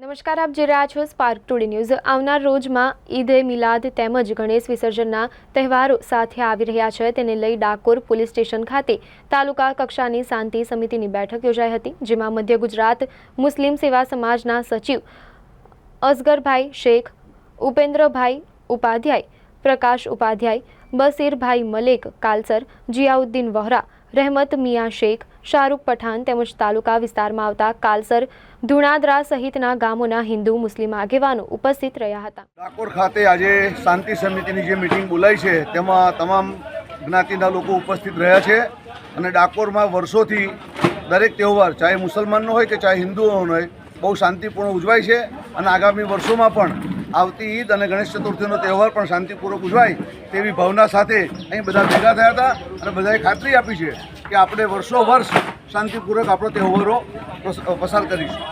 નમસ્કાર, આપ જોઈ રહ્યા છો સ્પાર્ક ટુડે ન્યૂઝ આવનાર રોજમાં ઈદ એ મિલાદ તેમજ ગણેશ વિસર્જનના તહેવારો સાથે આવી રહ્યા છે. તેને લઈ ડાકોર પોલીસ સ્ટેશન ખાતે તાલુકા કક્ષાની શાંતિ સમિતિની બેઠક યોજાઈ હતી, જેમાં મધ્ય ગુજરાત મુસ્લિમ સેવા સમાજના સચિવ અસગરભાઈ શેખ, ઉપેન્દ્રભાઈ ઉપાધ્યાય પ્રકાશ ઉપાધ્યાય, બસીરભાઈ મલેક, કાલસર, જિયાઉદ્દીન વહોરા, રહેમત મિયા શેખ, શાહરૂખ પઠાણ તેમજ તાલુકા વિસ્તારમાં આવતા કાલસર, ધુણાદરા સહિતના ગામોના હિન્દુ, મુસ્લિમ આગેવાનો ઉપસ્થિત રહ્યા હતા. ડાકોર ખાતે આજે શાંતિ સમિતિની જે મિટિંગ બોલાઈ છે, તેમાં તમામ જ્ઞાતિના લોકો ઉપસ્થિત રહ્યા છે અને ડાકોરમાં વર્ષોથી દરેક તહેવાર, ચાહે મુસલમાનનો હોય કે ચાહે હિન્દુઓનો હોય, બહુ શાંતિપૂર્ણ ઉજવાય છે અને આગામી વર્ષોમાં પણ આવતી ઈદ અને ગણેશ ચતુર્થીનો તહેવાર પણ શાંતિપૂર્વક ઉજવાય તેવી ભાવના સાથે અહીં બધા ભેગા થયા હતા અને બધાએ ખાતરી આપી છે કે આપણે વર્ષો વર્ષ શાંતિપૂર્વક આપણો તહેવારો પસ- પસાર કરીશું.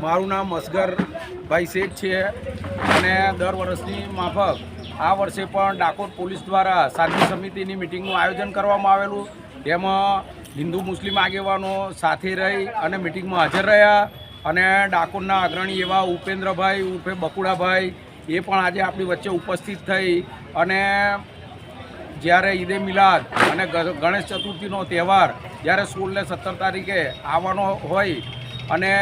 મારું નામ અસગરભાઈ શેખ છે અને દર વર્ષની માફક આ વર્ષે પણ ડાકોર પોલીસ દ્વારા શાંતિ સમિતિની મિટિંગનું આયોજન કરવામાં આવેલું. તેમાં હિન્દુ મુસ્લિમ આગેવાનો સાથે રહી અને મિટિંગમાં હાજર રહ્યા. અને ડાકોરના અગ્રણી એવા ઉપેન્દ્રભાઈ ઉર્ફે બકુડાભાઈ, એ પણ આજે આપણી વચ્ચે ઉપસ્થિત થઈ અને જ્યારે ઈદે મિલાદ અને ગણેશ ચતુર્થીનો તહેવાર જ્યારે સોળને સત્તર તારીખે આવવાનો હોય અને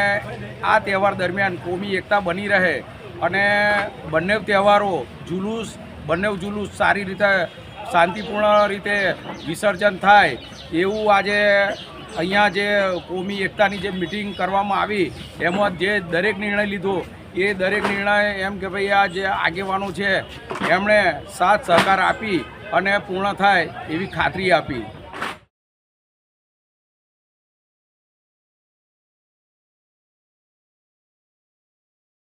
આ તહેવાર દરમિયાન કોમી એકતા બની રહે અને બંને તહેવારો જુલુસ, બંને જુલુસ સારી રીતે શાંતિપૂર્ણ રીતે વિસર્જન થાય એવું આજે અહીંયા જે કોમી એકતાની જે મિટિંગ કરવામાં આવી, એમાં જે દરેક નિર્ણય લીધો, એ દરેક નિર્ણય એમ કે ભાઈ આ જે આગેવાનો છે, એમણે સાથ સહકાર આપી અને પૂર્ણ થાય એવી ખાતરી આપી.